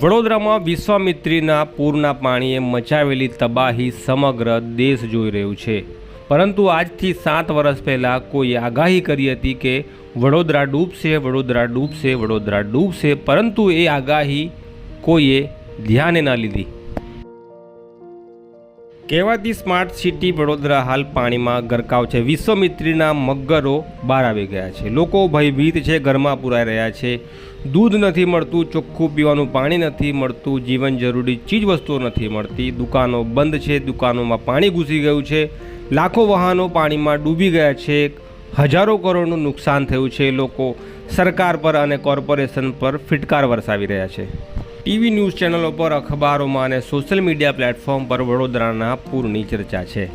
વડોદરામાં વિશ્વામિત્રીના પૂરના પાણીએ મચાવેલી તબાહી સમગ્ર દેશ જોઈ રહ્યું છે. પરંતુ આજથી સાત વર્ષ પહેલાં કોઈ આગાહી કરી હતી કે વડોદરા ડૂબશે વડોદરા ડૂબશે વડોદરા ડૂબશે, પરંતુ એ આગાહી કોઈએ ધ્યાને ન લીધી. કહેવાતી સ્માર્ટ સિટી વડોદરા હાલ પાણીમાં ગરકાવ છે. વિશ્વમિત્રીના મગરો બહાર આવી ગયા છે. લોકો ભયભીત છે, ઘરમાં પુરાઈ રહ્યા છે. દૂધ નથી મળતું, ચોખ્ખું પીવાનું પાણી નથી મળતું, જીવન જરૂરી ચીજ વસ્તુઓ નથી મળતી. દુકાનો બંધ છે, દુકાનોમાં પાણી ઘૂસી ગયું છે. લાખો વાહનો પાણીમાં ડૂબી ગયા છે. હજારો કરોડનું નુકસાન થયું છે. લોકો સરકાર પર અને કોર્પોરેશન પર ફિટકાર વરસાવી રહ્યા છે. ટીવી ન્યૂઝ ચેનલો પર અખબારોમાં અને સોશિયલ મીડિયા પ્લેટફોર્મ પર વડોદરાના પૂરની ચર્ચા છે.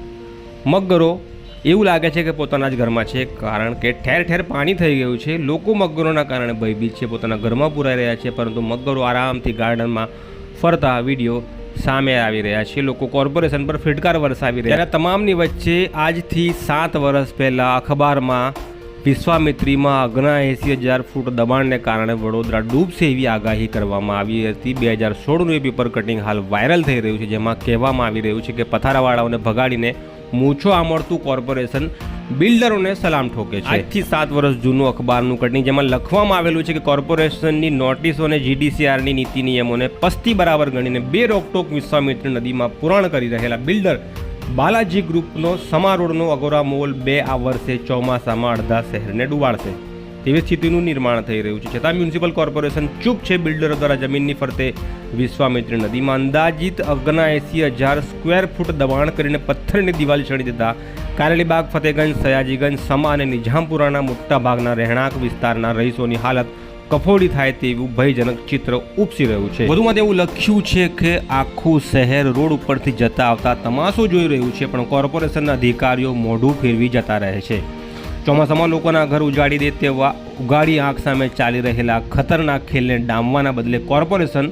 મગરો, એવું લાગે છે કે પોતાના જ ઘરમાં છે, કારણ કે ઠેર ઠેર પાણી થઈ ગયું છે. લોકો મગરોના કારણે ભયભીત છે, પોતાના ઘરમાં પુરાઈ રહ્યા છે, પરંતુ મગરો આરામથી ગાર્ડનમાં ફરતા વીડિયો સામે આવી રહ્યા છે. લોકો કોર્પોરેશન પર ફિટકાર વરસાવી રહ્યા તમામની વચ્ચે આજથી સાત વર્ષ પહેલાં અખબારમાં વિશ્વામિત્રીમાં અગ્નાએંસી હજાર ફૂટ દબાણને કારણે વડોદરા ડૂબશે એવી આગાહી કરવામાં આવી હતી. બે હજાર સોળનું એ પેપર કટિંગ હાલ વાયરલ થઈ રહ્યું છે, જેમાં કહેવામાં આવી રહ્યું છે કે પથારાવાળાઓને ભગાડીને મૂછો આમળતું કોર્પોરેશન બિલ્ડરોને સલામ ઠોકે છે. આજથી સાત વર્ષ જૂનું અખબારનું કટિંગ, જેમાં લખવામાં આવેલું છે કે કોર્પોરેશનની નોટિસો અને જીડીસીઆરની નીતિ નિયમોને પસ્તી બરાબર ગણીને બે રોકટોક વિશ્વામિત્ર નદીમાં પુરાણ કરી રહેલા બિલ્ડર બાલાજી ગ્રુપનો સમારોહનો અગોરા મોલ બે આ વર્ષે ચોમાસામાં અડધા શહેરને ડુબાડશે. તેવી સ્થિતિનું નિર્માણ થઈ રહ્યું છે. છતાં મ્યુનિસિપલ કોર્પોરેશન ચૂપ છે. બિલ્ડરો દ્વારા જમીનની ફરતે વિશ્વામિત્રી નદીમાં અંદાજિત અગ્નાએંસી હજાર સ્ક્વેર ફૂટ દબાણ કરીને પથ્થરની દિવાલ ચડી દેતા કારેલીબાગ ફતેગંજ, સયાજીગંજ, સમા અને નિઝામપુરાના મોટાભાગના રહેણાંક વિસ્તારના રહીશોની હાલત કફોડી થાય તેવું ભયજનક ચિત્ર ઉપસી રહ્યું છે. વધુમાં તેવું લખ્યું છે કે આખું શહેર રોડ ઉપરથી જતા આવતા તમાશો જોઈ રહ્યું છે, પણ કોર્પોરેશનના અધિકારીઓ મોઢું ફેરવી જતા રહે છે. ચોમાસામાં લોકોના ઘર ઉજાડી દે તેવા ઉગાડી આંખ સામે ચાલી રહેલા ખતરનાક ખેલને ડામવાના બદલે કોર્પોરેશન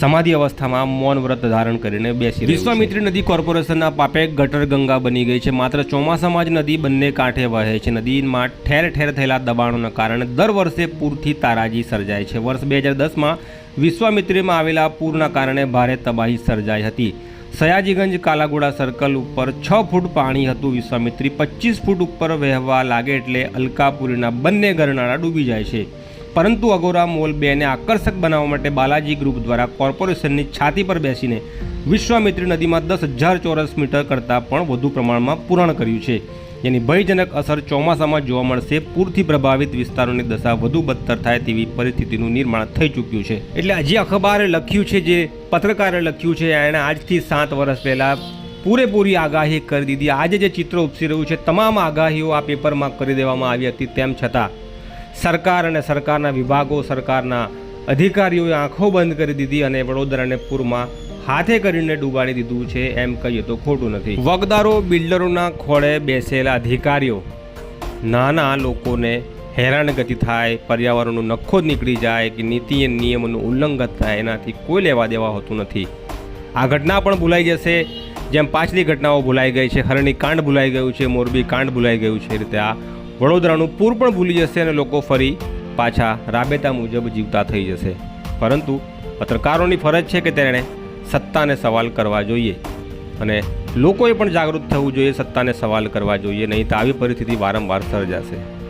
સમાધિ અવસ્થામાં મૌન વ્રત ધારણ કરીને બેસી વિશ્વામિત્રી નદી કોર્પોરેશનના પાપે ગટર ગંગા બની ગઈ છે. માત્ર ચોમાસામાં જ નદી બંને કાંઠે વહે છે. નદીમાં ઠેર ઠેર થયેલા દબાણોના કારણે દર વર્ષે પૂરથી તારાજી સર્જાય છે. વર્ષ બે હજાર દસમાં વિશ્વામિત્રીમાં આવેલા પૂરના કારણે ભારે તબાહી સર્જાઈ હતી. સયાજીગંજ કાલાગોડા સર્કલ ઉપર છ ફૂટ પાણી હતું. વિશ્વામિત્રી પચીસ ફૂટ ઉપર વહેવા લાગે એટલે અલકાપુરીના બંને ગરનાળા ડૂબી જાય છે. પરંતુ અગોરા મોલ બેને આકર્ષક બનાવવા માટે બાલાજી ગ્રુપ દ્વારા કોર્પોરેશનની છાતી પર બેસીને વિશ્વામિત્રી નદીમાં દસ હજાર ચોરસ મીટર કરતાં પણ વધુ પ્રમાણમાં પૂરણ કર્યું છે. જેની ભયજનક અસર ચોમાસામાં જોવા મળશે. પૂરથી પ્રભાવિત વિસ્તારોની દશા વધુ બદતર થાય તેવી પરિસ્થિતિનું નિર્માણ થઈ ચૂક્યું છે. એટલે જે અખબારે લખ્યું છે જે પત્રકારે લખ્યું છે, એણે આજથી સાત વર્ષ પહેલાં પૂરેપૂરી આગાહી કરી દીધી. આજે જે ચિત્ર ઉપસી રહ્યું છે, તમામ આગાહીઓ આ પેપરમાં કરી દેવામાં આવી હતી. તેમ છતાં સરકાર અને સરકારના વિભાગો, સરકારના અધિકારીઓએ આંખો બંધ કરી દીધી અને વડોદરાને પૂરમાં હાથે કરીને ડૂબાડી દીધું છે એમ કહીએ તો ખોટું નથી. વગદારો બિલ્ડરોના ખોળે બેસેલા અધિકારીઓ નાના લોકોને હેરાનગતિ થાય, પર્યાવરણનું નખો જ નીકળી જાય કે નીતિ નિયમોનું ઉલ્લંઘન થાય, એનાથી કોઈ લેવા દેવા હોતું નથી. આ ઘટના પણ ભૂલાઈ જશે. જેમ પાછલી ઘટનાઓ ભૂલાઈ ગઈ છે, હરણી કાંડ ભૂલાઈ ગયું છે, મોરબી કાંડ ભૂલાઈ ગયું છે રીતે આ વડોદરાનું પૂર પણ ભૂલી જશે અને લોકો ફરી પાછા રાબેતા મુજબ જીવતા થઈ જશે. પરંતુ પત્રકારોની ફરજ છે કે તેણે સત્તાને સવાલ કરવા જોઈએ અને લોકોએ પણ જાગૃત થવું જોઈએ, સત્તાને સવાલ કરવા જોઈએ, નહીં તો આવી પરિસ્થિતિ વારંવાર સર્જાશે.